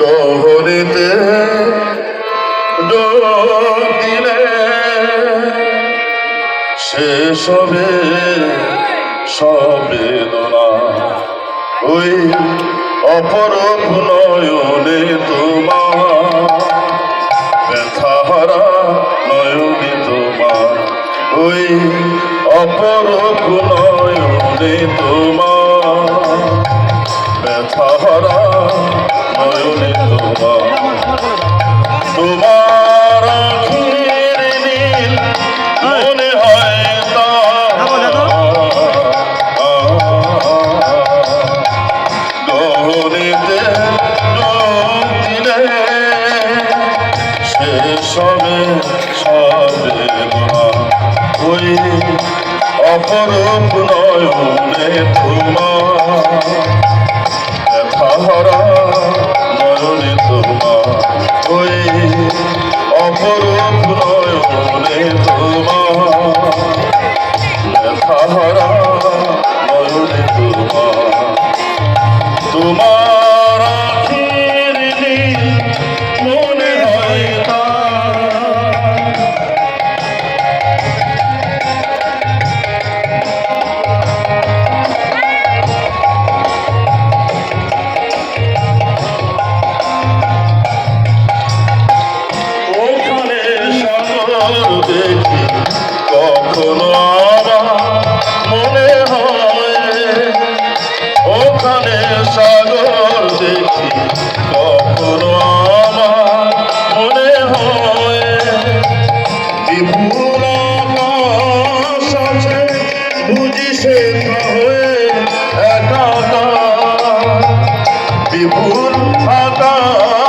গহরিতে ডোব দিলে শেষ হবে সবেদনা ওই অপরূপ নয়নে তোমার ব্যথাহারা নয়নে তোমার। ওই অপরূপ নয়নে তোমার ব্যথাহারা নয়নে তোমার তোমার আখির নীল মনে হয় গহনিতে দিলে শেষ হবে সবে ওই অপরূপ নয়নে তোমার ব্যথাহরা দেখি কখনো মনে হয়। ওখানে সাগর দেখি কখনো মনে হয়। বিপুল আছে, বুঝি সে বিপুল আকাশ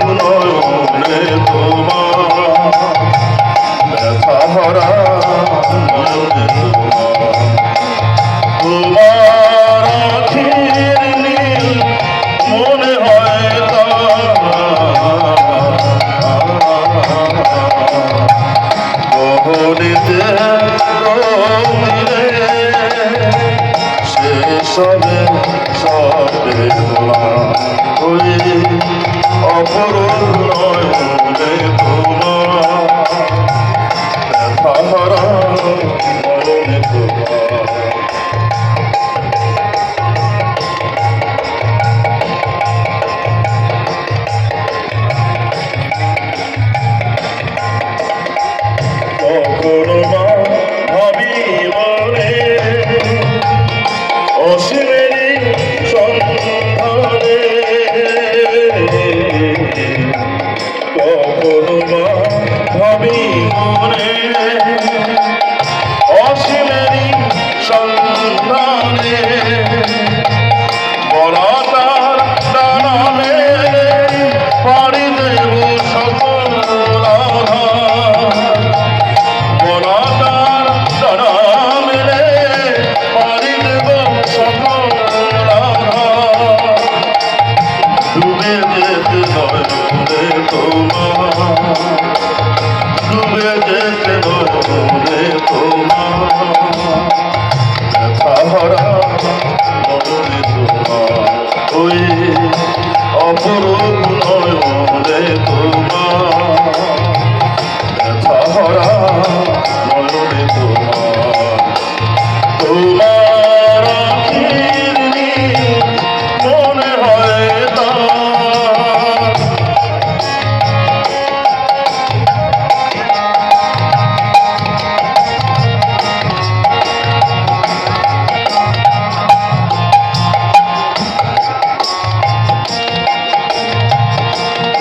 তোমার। হবে সবে ওই অপরণ তোমার। মা ভাবি মনে। অসীমেরই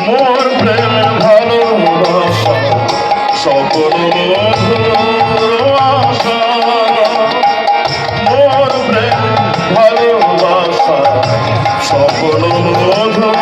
মোর প্রেম ভালোবাসা সকল আশা। মোর প্রেম ভালোবাসা সকল মধুর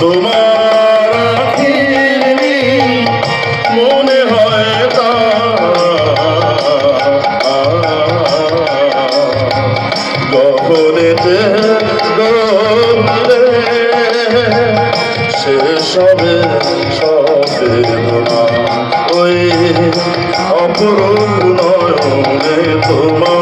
তোমার মনে হয় গহনে শেষ হবে সবে ওই অপরূপ নয়নে তোমার